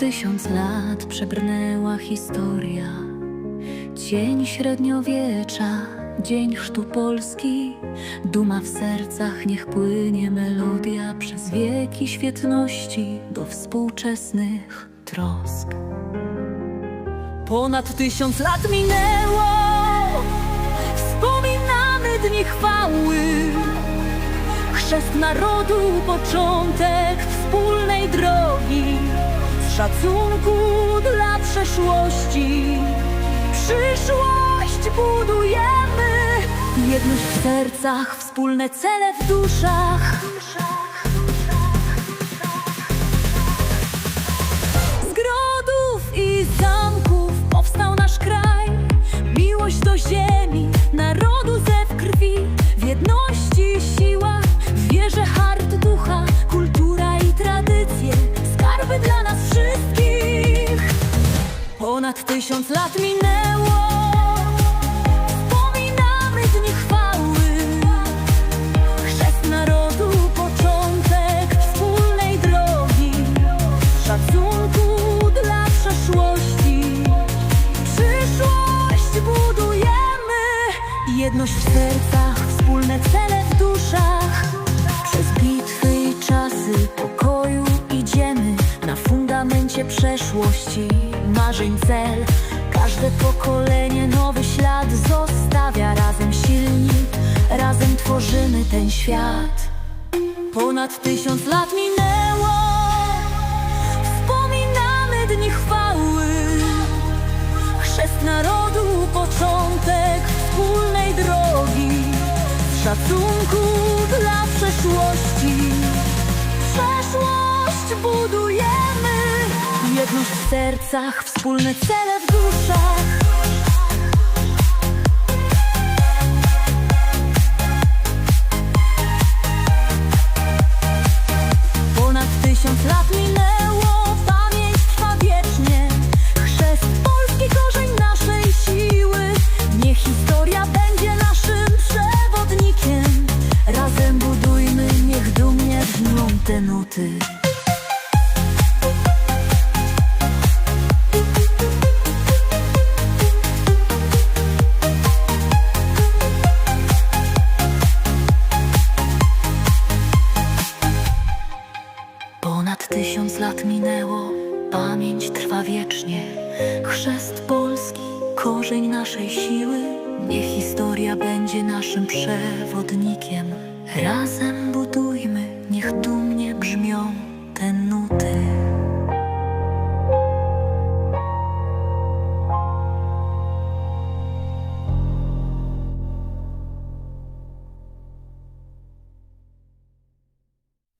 tysiąc lat przebrnęła historia. Dzień średniowiecza, dzień chrztu Polski. Duma w sercach, niech płynie melodia przez wieki świetności do współczesnych trosk. Ponad tysiąc lat minęło, wspominamy dni chwały. Chrzest narodu, początek wspólnej drogi, szacunku dla przeszłości. Przyszłość budujemy, jedność w sercach, wspólne cele w duszach. Ponad tysiąc lat minęło. Wspominamy dni chwały. Chrzest narodu, początek wspólnej drogi, szacunku dla przeszłości. Przyszłość budujemy, jedność w sercach, wspólne cele w duszach. Przez bitwy i czasy pokoju idziemy na fundamencie przeszłości, marzeń cel. Każde pokolenie nowy ślad zostawia razem silni, razem tworzymy ten świat. Ponad tysiąc lat minęło, wspominamy dni chwały. Chrzest narodu, początek wspólnej drogi, z szacunku dla przeszłości. Jedność w sercach, wspólne cele w duszach. Ponad tysiąc lat minęło, pamięć trwa wiecznie. Chrzest Polski, korzeń naszej siły. Niech historia będzie naszym przewodnikiem. Razem budujmy, niech dumnie brzmią te nuty. Lat minęło, pamięć trwa wiecznie. Chrzest Polski, korzeń naszej siły. Niech historia będzie naszym przewodnikiem. Razem budujmy, niech dumnie brzmią te nuty.